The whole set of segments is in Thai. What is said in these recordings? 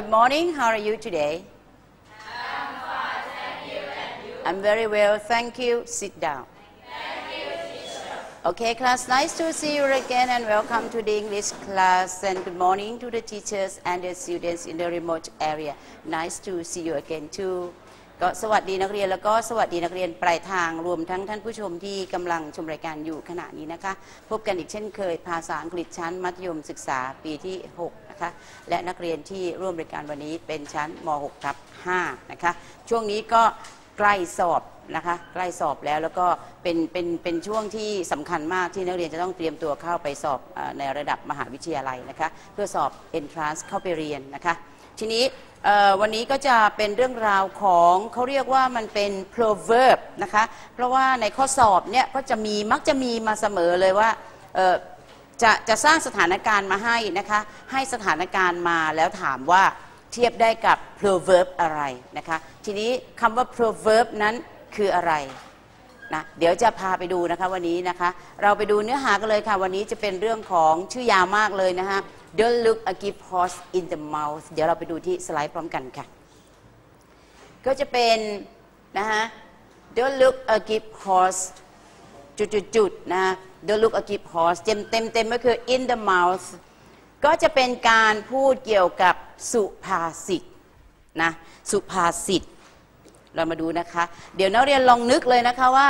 Good morning. How are you today? I'm fine, thank you. And you? I'm very well, thank you. Sit down. Okay, class, nice to see you again and welcome to the English class and good morning to the teachers and the students in the remote area. Nice to see you again too. ก็สวัสดีนักเรียนแล้วก็สวัสดีนักเรียนปลายทางรวมทั้งท่านผู้ชมที่กำลังชมรายการอยู่ขณะนี้นะคะ พบกันอีกเช่นเคยภาษาอังกฤษชั้นมัธยมศึกษาปีที่ 6 นะคะ และนักเรียนที่ร่วมบรายการวันนี้เป็นชั้นม .6 ทับ5นะคะ ช่วงนี้ก็ใกล้สอบนะคะใกล้สอบแล้วแล้วก็เป็นเป็นเป็นช่วงที่สำคัญมากที่นักเรียนจะต้องเตรียมตัวเข้าไปสอบในระดับมหาวิทยาลัยนะคะ เพื่อสอบ entrance เข้าไปเรียนนะคะ ทีนี้วันนี้ก็จะเป็นเรื่องราวของเขาเรียกว่ามันเป็น proverb นะคะ เพราะว่าในข้อสอบเนี่ยก็จะมีมักจะมีมาเสมอเลยว่า จะจะสร้างสถานการณ์มาให้นะคะ ให้สถานการณ์มาแล้วถามว่าเทียบได้กับ proverb อะไรนะคะ ทีนี้คำว่า proverb นั้นคืออะไรนะเดี๋ยวจะพาไปดูนะคะวันนี้นะคะ เราไปดูเนื้อหากันเลยค่ะ วันนี้จะเป็นเรื่องของชื่อยาวมากเลยนะคะ Don't look a gift horse in the mouth เดี๋ยวเราไปดูที่สไลด์พร้อมกันค่ะ ก็จะเป็นนะคะ Don't look a gift horse จุดๆๆนะ Don't look a gift horse เต็มเต็มเต็มก็คือ in the mouth ก็จะเป็นการพูดเกี่ยวกับสุภาษิตนะสุภาษิตเรามาดูนะคะ เดี๋ยวนักเรียนลองนึกเลยนะคะว่า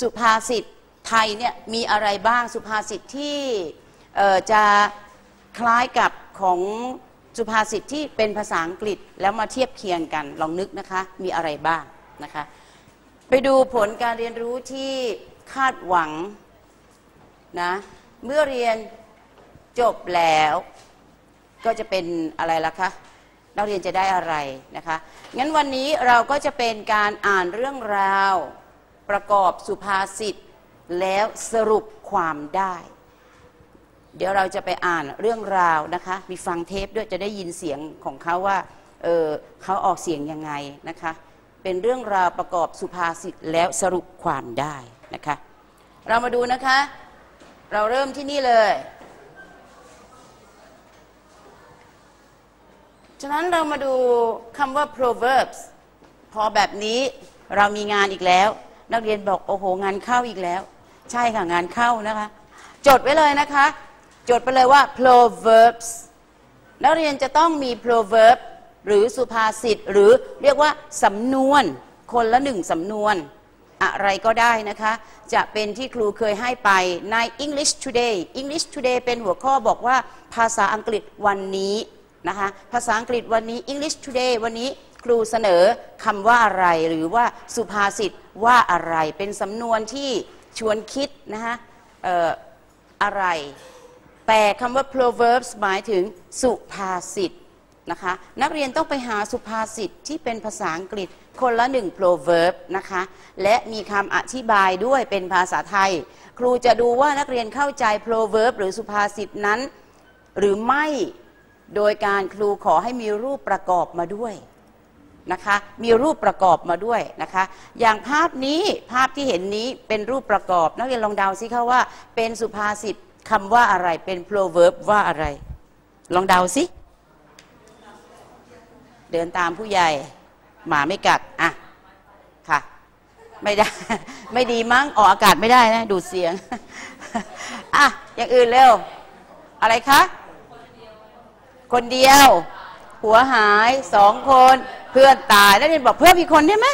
สุภาษิตไทยเนี่ยมีอะไรบ้างสุภาษิตที่จะคล้ายกับของสุภาษิตที่เป็นภาษาอังกฤษแล้วมาเทียบเคียงกันลองนึกนะคะมีอะไรบ้างนะคะ ไปดูผลการเรียนรู้ที่คาดหวัง นะเมื่อเรียนจบแล้วก็จะเป็นอะไรล่ะคะนักเรียนจะได้อะไรนะคะงั้นวันนี้เราก็จะเป็นการอ่านเรื่องราว ประกอบสุภาษิตแล้วสรุปความได้ เดี๋ยวเราจะไปอ่านเรื่องราวนะคะ มีฟังเทปด้วยจะได้ยินเสียงของเขาว่าเออเขาออกเสียงยังไงนะคะ เป็นเรื่องราวประกอบสุภาษิตแล้วสรุปความได้นะคะ เรามาดูนะคะ เราเริ่มที่นี่เลย ฉะนั้นเรามาดูคำว่า proverbs พอแบบนี้เรามีงานอีกแล้ว นักเรียนบอกโอ้โหงานเข้าอีกแล้ว ใช่ค่ะงานเข้านะคะ จดไว้เลยนะคะ จดไปเลยว่า proverbs นักเรียนจะต้องมี proverb หรือสุภาษิตหรือเรียกว่าสำนวน คนละหนึ่งสำนวน อะไรก็ได้นะคะ จะเป็นที่ครูเคยให้ไปใน English Today English Today เป็นหัวข้อบอกว่าภาษาอังกฤษวันนี้นะคะภาษาอังกฤษวันนี้ English Today วันนี้ครูเสนอคำว่าอะไรหรือว่าสุภาษิตว่าอะไร เป็นสำนวนที่ชวนคิดนะคะอออะไร แต่คำว่า proverbs หมายถึงสุภาษิต นะคะ นักเรียนต้องไปหาสุภาษิตที่เป็นภาษาอังกฤษคนละหนึ่ง proverb นะคะ และมีคำอธิบายด้วยเป็นภาษาไทย ครูจะดูว่านักเรียนเข้าใจ proverb หรือสุภาษิตนั้น หรือไม่โดยการครูขอให้มีรูปประกอบมาด้วยนะคะ มีรูปประกอบมาด้วยนะคะ อย่างภาพนี้ภาพที่เห็นนี้เป็นรูปประกอบ นักเรียนลองเดาสิคะว่า เป็นสุภาษิตคำว่าอะไรเป็น proverb ว่าอะไร ลองเดาสิ เดินตามผู้ใหญ่ หมาไม่กัด อะ ค่ะ ไม่ได้ ไม่ดีมั้ง ออกอากาศไม่ได้นะ ดูเสียง อะ อย่างอื่นเร็ว อะไรคะ คนเดียว หัวหายสองคน เพื่อนตาย แล้วเรียนบอกเพื่อนมีกคนได้ไหม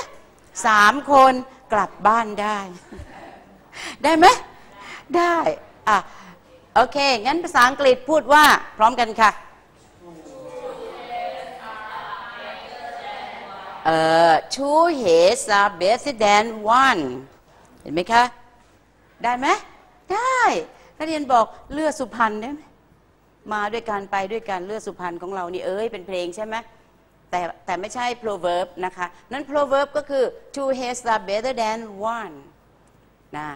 สามคนกลับบ้านได้ ได้ไหม ได้ อะ โอเค งั้นภาษาอังกฤษพูดว่า พร้อมกันค่ะ two heads are better than one เห็นไหมคะ ได้ไหม ได้นักเรียนบอกเลือดสุพรรณได้ไหมมาด้วยกันไปด้วยกันเลือดสุพรรณของเรานี่เอ้ยเป็นเพลงใช่ไหมแต่แต่ไม่ใช่ proverb นะคะ นั้น proverb ก็คือ two heads are better than one นะ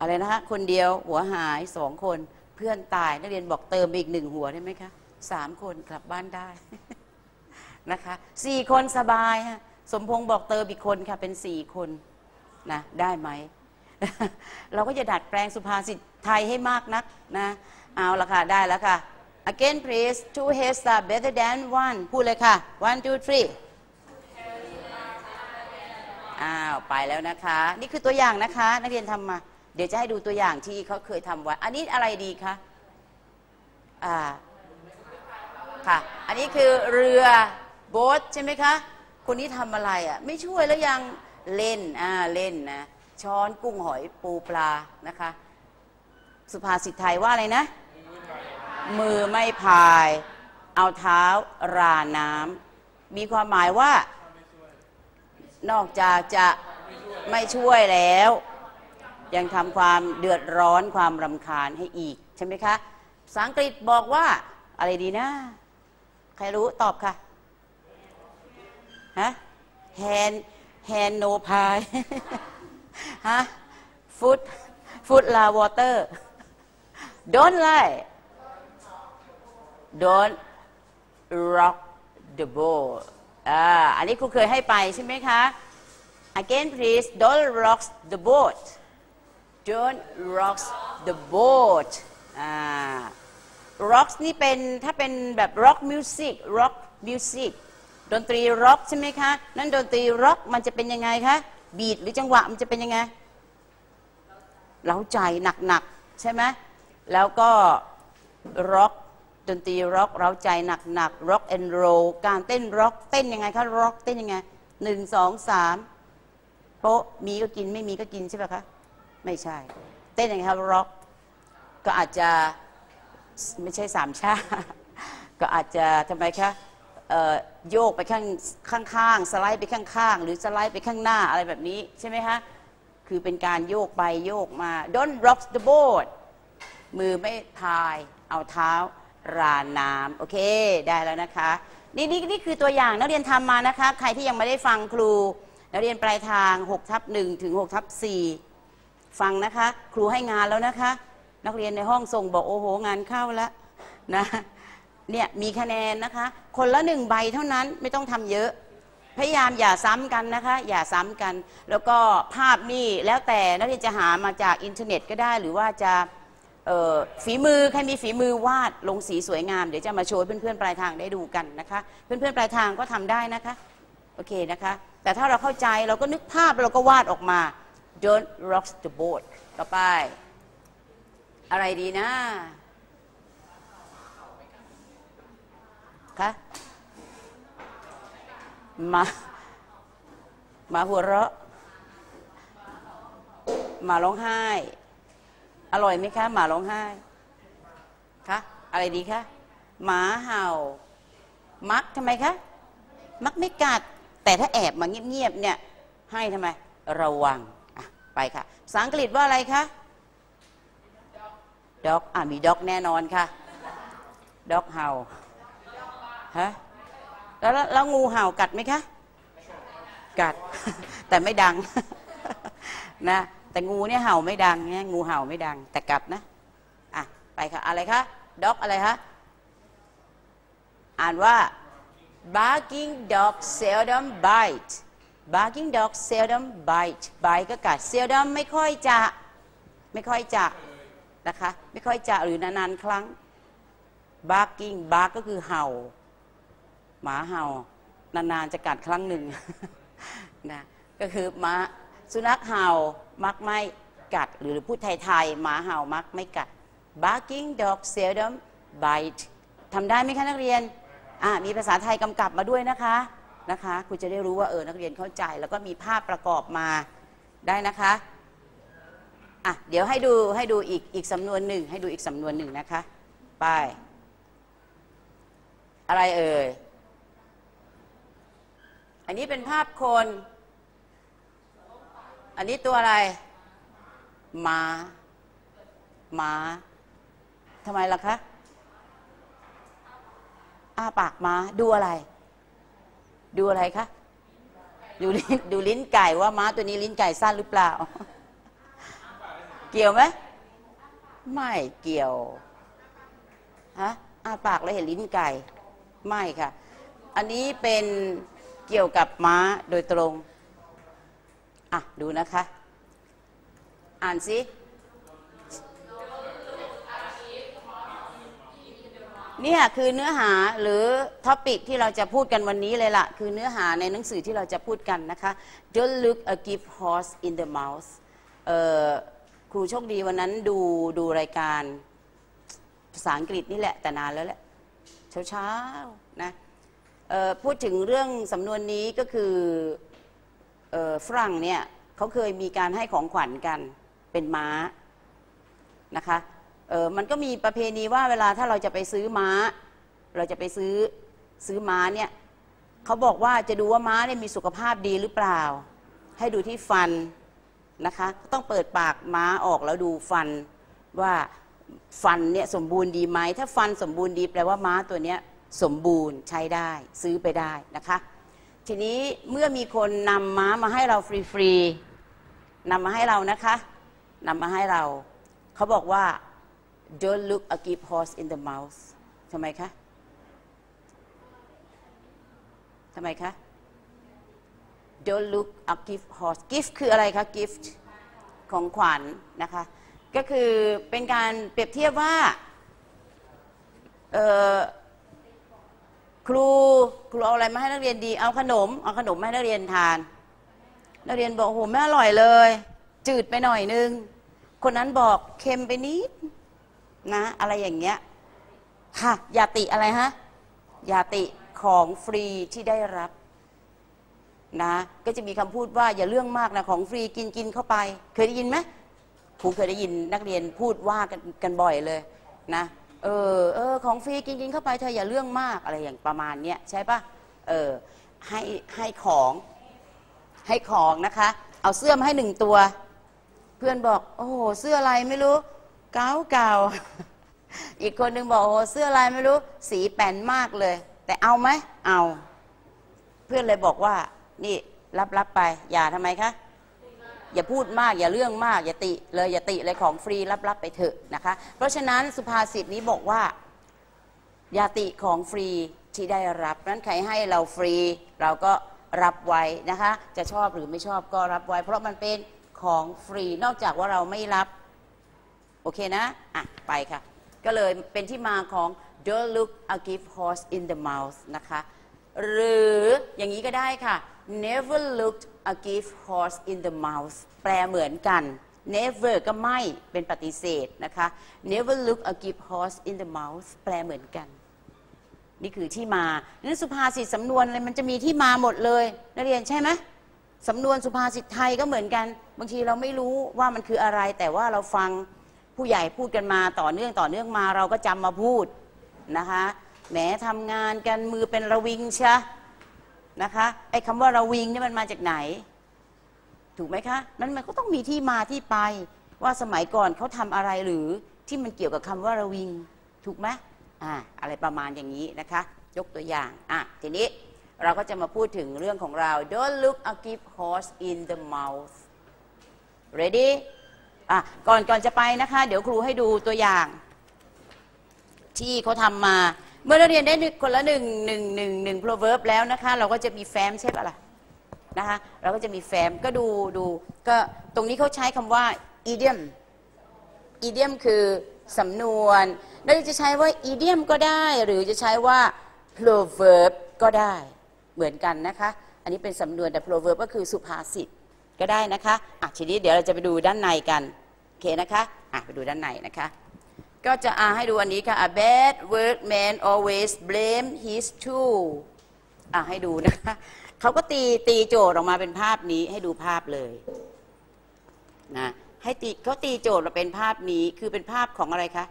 อะไรนะคะคนเดียวหัวหายสองคนเพื่อนตายนักเรียนบอกเติมอีกหนึ่งหัวได้ไหมคะสามคนกลับบ้านได้นะคะสี่คนสบายฮะ สมพงษ์บอกเติมอีกคนค่ะเป็นสี่คนนะได้ไหม เราก็จะดัดแปลงสุภาษิตไทยให้มากนักนะ เอาละค่ะ ได้แล้วค่ะ again please two heads are better than one พูดเลยค่ะ one two three อ้าว ไปแล้วนะคะ นี่คือตัวอย่างนะคะ นักเรียนทำมา เดี๋ยวจะให้ดูตัวอย่างที่เขาเคยทำไว้ อันนี้อะไรดีคะ อ่า ค่ะ อันนี้คือเรือโบ๊ทใช่ไหมคะ คนนี้ทำอะไรอะ ไม่ช่วยแล้วยังเล่นอ่าเล่นนะช้อนกุ้งหอยปูปลานะคะ สุภาษิตไทยว่าอะไรนะ มือไม่พาย เอาเท้าราน้ำมีความหมายว่า นอกจากจะไม่ช่วยแล้ว ยังทำความเดือดร้อนความรำคาญให้อีก ใช่ไหมคะภาษาอังกฤษบอกว่าอะไรดีนะ ใครรู้ตอบค่ะ ฮะ hand hand no pie ฮะ foot foot la water don't lie don't rock the boat อ่าอันนี้ครูเคยให้ไปใช่ไหมคะ again please don't rock the boat don't rock the boat อ่า rock นี่เป็นถ้าเป็นแบบ rock music rock music ดนตรี rock ใช่ไหมคะ นั่นดนตรี rock มันจะเป็นยังไงคะบีดหรือจังหวะมันจะเป็นยังไงเล้าใจหนักๆใช่ไหมแล้วก็ rock ดนตรี rock เร้าใจหนักๆ rock and roll การเต้น rock เต้นยังไงคะ rock เต้นยังไงหนึ่งสองสามโป๊ะมีก็กินไม่มีก็กินใช่ไหมคะไม่ใช่ เต้นยังไงคะ rock ก็อาจจะไม่ใช่สามชาก็อาจจะทำไมคะ โยกไปข้างข้างๆสไลด์ไปข้างๆ หรือสไลด์ไปข้างหน้าอะไรแบบนี้ใช่ไหมคะคือเป็นการโยกไปโยกมา don't rock the boat มือไม่พายเอาเท้าราน้ำโอเคได้แล้วนะคะนี่นี่นี่คือตัวอย่างนักเรียนทำมานะคะ ใครที่ยังไม่ได้ฟังครูนักเรียนปลายทาง6ทับ1ถึง6ทับ4ฟังนะคะ ครูให้งานแล้วนะคะ นักเรียนในห้องส่งบอกโอ้โหงานเข้าแล้วนะ เนี่ยมีคะแนนนะคะ คนละหนึ่งใบเท่านั้นไม่ต้องทำเยอะ พยายามอย่าซ้ำกันนะคะ อย่าซ้ำกัน แล้วก็ภาพนี่แล้วแต่นักเรียนจะหามาจากอินเทอร์เน็ตก็ได้หรือว่าจะฝีมือใครมีฝีมือวาดลงสีสวยงามเดี๋ยวจะมาโชว์เพื่อนๆปลายทางได้ดูกันนะคะ เพื่อนๆปลายทางก็ทำได้นะคะโอเคนะคะ แต่ถ้าเราเข้าใจเราก็นึกภาพเราก็วาดออกมา don't rock the boat ต่อไป อะไรดีนะ คะมามาหัวเราะหมาร้องไห้ อร่อยไหมคะหมาร้องไห้คะอะไรดีคะหมาเห่า มักทำไมคะมักไม่กัด แต่ถ้าแอบมาเงียบๆเนี่ย ให้ทำไม ระวังอะไปค่ะภาษาอังกฤษว่าอะไรคะด็อกอะมีด็อกแน่นอนค่ะด็อกเห่า ฮะแล้วแล้วงูเห่ากัดไหมคะ กัด แต่ไม่ดังนะแต่งูเนี่ยเห่าไม่ดังเนี่ยงูเห่าไม่ดัง แต่กัดนะอะไปค่ะอะไรคะด็อกอะไรคะอ่านว่า barking dog seldom bite barking dog seldom bite bite ก็กัด seldom ไม่ค่อยจะ ไม่ค่อยจะนะคะ ไม่ค่อยจะหรือนานๆครั้ง barking bark ก็คือเห่า หมาเห่านานๆจะกัดครั้งหนึ่งนะก็คือหมาสุนัขเห่ามักไม่กัด หรือพูดไทยๆหมาเห่ามักไม่กัด barking dog seldom bite ทำได้ไหมคะนักเรียนอ่ามีภาษาไทยกำกับมาด้วยนะคะนะคะคุณจะได้รู้ว่าเออนักเรียนเข้าใจ แล้วก็มีภาพประกอบมาได้นะคะอะเดี๋ยวให้ดูให้ดูอีกอีกสำนวนหนึ่งให้ดูอีกสำนวนหนึ่งนะคะ ไป อะไรเอ่ย อันนี้เป็นภาพคน อันนี้ตัวอะไรหมาหมาทำไมล่ะคะอ้าปากหมาดูอะไร ดูอะไรคะดูลิ้นดูลิ้นไก่ว่าม้าตัวนี้ลิ้นไก่สั้นหรือเปล่า เกี่ยวไหมไม่เกี่ยวฮะอ้าปากแล้วเห็นลิ้นไก่ ไม่ค่ะ อันนี้เป็น เกี่ยวกับม้าโดยตรง อะ ดูนะคะ อ่านสิเนี่ยคือเนื้อหาหรือท็อปิกที่เราจะพูดกันวันนี้เลยล่ะ คือเนื้อหาในหนังสือที่เราจะพูดกันนะคะ Don't look a gift horse in the mouth เอ่อครูโชคดีวันนั้นดูดูรายการภาษาอังกฤษนี่แหละแต่นานแล้วแหละเช้าๆนะ พูดถึงเรื่องสำนวนนี้ก็คืออฝรั่งเนี่ยเขาเคยมีการให้ของขวัญกันเป็นม้านะคะมันก็มีประเพณีว่าเวลาถ้าเราจะไปซื้อม้า เราจะไปซื้อซื้อม้าเนี่ยเขาบอกว่าจะดูว่าม้าเนี่ยมีสุขภาพดีหรือเปล่า ให้ดูที่ฟันนะคะต้องเปิดปากม้าออกแล้วดูฟันว่าฟันเนี่ยสมบูรณ์ดีไหมถ้าฟันสมบูรณ์ดีแปลว่าม้าตัวเนี้ย สมบูรณ์ใช้ได้ซื้อไปได้นะคะ ทีนี้เมื่อมีคนนำม้ามาให้เราฟรีๆนำมาให้เรานะคะนำมาให้เรา เขาบอกว่า don't look a gift horse in the mouth ทำไมคะทำไมคะ don't look a gift horse gift คืออะไรคะ gift ของขวัญนนะคะ ก็คือเป็นการเปรียบเทียบว่าเอ่อ ครูครูเอาอะไรมาให้นักเรียนดี เอาขนม เอาขนมมาให้นักเรียนทาน นักเรียนบอกโอ้โหไม่อร่อยเลย จืดไปหน่อยนึง คนนั้นบอกเค็มไปนิดนะ อะไรอย่างเงี้ยค่ะยาติอะไรฮะยาติของฟรีที่ได้รับนะก็จะมีคำพูดว่าอย่าเรื่องมากนะของฟรีกินกินเข้าไป เคยได้ยินไหมครูเคยได้ยินนักเรียนพูดว่ากันกันบ่อยเลยนะ เออเออของฟรีกินกินเข้าไปเธออย่าเรื่องมากอะไรอย่างประมาณเนี้ยใช่ปะเออให้ให้ของให้ของนะคะ เอาเสื้อมาให้หนึ่งตัว เพื่อนบอก โอ้โหเสื้ออะไรไม่รู้ เก่าเก่าอีกคนหนึ่งบอกโอ้โหเสื้อลายไม่รู้ สีแป้นมากเลย แต่เอาไหมเอา เพื่อนเลยบอกว่า นี่รับรับไป อย่าทำไมคะ อย่าพูดมากอย่าเรื่องมาก อย่าติเลยอย่าติเลยของฟรีรับรับไปเถอะนะคะ เพราะฉะนั้นสุภาษิตนี้บอกว่า อย่าติของฟรีที่ได้รับนั้นใครให้เราฟรี เราก็รับไว้นะคะ จะชอบหรือไม่ชอบก็รับไว้ เพราะมันเป็นของฟรีนอกจากว่าเราไม่รับ โอเคนะ อะ ไปค่ะ ก็เลยเป็นที่มาของ don't look a gift horse in the mouth นะคะ หรืออย่างนี้ก็ได้ค่ะ never looked a gift horse in the mouth แปลเหมือนกัน never ก็ไม่เป็นปฏิเสธนะคะ never look a gift horse in the mouth แปลเหมือนกัน นี่คือที่มานั้นสุภาษิตสำนวนอะไรมันจะมีที่มาหมดเลยนักเรียนใช่ไหมสำนวนสุภาษิตไทยก็เหมือนกัน บางทีเราไม่รู้ว่ามันคืออะไร แต่ว่าเราฟังผู้ใหญ่พูดกันมาต่อเนื่องต่อเนื่องมา เราก็จำมาพูดนะคะ แหมทำงานกันมือเป็นระวิงชะนะคะไอ้คำว่าระวิงนี่มันมาจากไหน ถูกไหมคะนั้นมันก็ต้องมีที่มาที่ไป ว่าสมัยก่อนเขาทำอะไรหรือที่มันเกี่ยวกับคำว่าระวิง ถูกไหมอ่าอะไรประมาณอย่างนี้นะคะ ยกตัวอย่างอะทีนี้เราก็จะมาพูดถึงเรื่องของเรา don't look a gift horse in the mouth ready อะก่อนก่อนจะไปนะคะ เดี๋ยวครูให้ดูตัวอย่าง ที่เขาทำมา เมื่อเราเรียนได้คนละหนึ่งหนึ่งหนึ่งหนึ่ง proverb แล้วนะคะ เราก็จะมีแฟ้มใช่ปะล่ะนะคะเราก็จะมีแฟ้มก็ดูดูก็ตรงนี้เขาใช้คำว่า idiom idiom คือสำนวนเราจะใช้ว่า idiom ก็ได้ หรือจะใช้ว่า proverb ก็ได้เหมือนกันนะคะ อันนี้เป็นสำนวนแต่ proverb ก็คือสุภาษิตก็ได้นะคะอะทีนี้เดี๋ยวเราจะไปดูด้านในกัน โอเคนะคะอะไปดูด้านในนะคะ ก็จะอาให้ดูอันนี้ค่ะ a bad workman always blame his tool อะให้ดูนะคะเขาก็ตีตีโจทย์ออกมาเป็นภาพนี้ให้ดูภาพเลยนะให้ตีเขาตีโจทย์มาเป็นภาพนี้คือเป็นภาพของอะไรคะ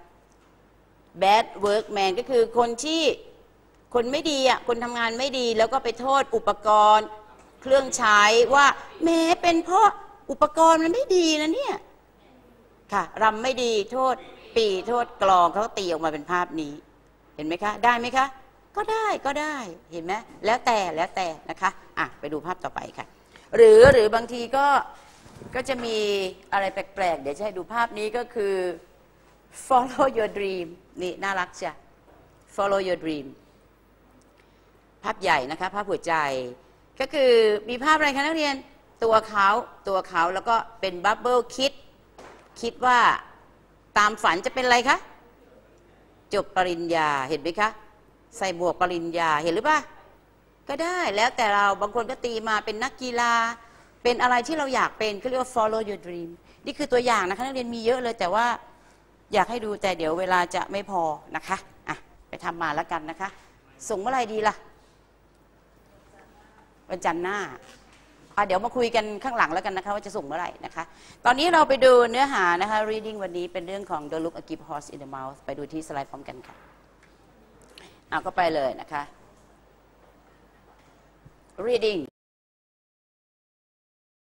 bad workman ก็คือคนที่คนไม่ดีอะคนทำงานไม่ดีแล้วก็ไปโทษอุปกรณ์เครื่องใช้ว่าแม้เป็นเพราะอุปกรณ์มันไม่ดีนะเนี่ยค่ะรำไม่ดีโทษ ปีโทษกลองเขาตีออกมาเป็นภาพนี้ เห็นไหมคะ ได้ไหมคะ ก็ได้ก็ได้เห็นไหมแล้วแต่แล้วแต่นะคะอะไปดูภาพต่อไปค่ะ หรือหรือบางทีก็ก็จะมีอะไรแปลกๆ เดี๋ยวจะให้ดูภาพนี้ก็คือ follow your dream นี่น่ารักจ้ะ follow your dream ภาพใหญ่นะคะ ภาพหัวใจ ก็คือมีภาพอะไรคะนักเรียน ตัวเขาตัวเขาแล้วก็เป็นบับเบิลคิด คิดว่า ตามฝันจะเป็นอะไรคะ จบปริญญาเห็นไหมคะ ใส่บวกปริญญาเห็นหรือเปล่าก็ได้แล้วแต่เราบางคนก็ตีมาเป็นนักกีฬา เป็นอะไรที่เราอยากเป็นเขาเรียกว่า follow your dream นี่คือตัวอย่างนะคะนักเรียนมีเยอะเลยแต่ว่าอยากให้ดูแต่เดี๋ยวเวลาจะไม่พอนะคะอะไปทำมาแล้วกันนะคะ ส่งเมื่อไรดีล่ะ วันจันทร์หน้า เดี๋ยวมาคุยกันข้างหลังแล้วกันนะคะว่าจะส่งเมื่อไหร่นะคะ ตอนนี้เราไปดูเนื้อหานะคะ reading วันนี้เป็นเรื่องของ the look a give horse in the mouth ไปดูที่สไลด์พร้อมกันค่ะเอาก็ไปเลยนะคะ reading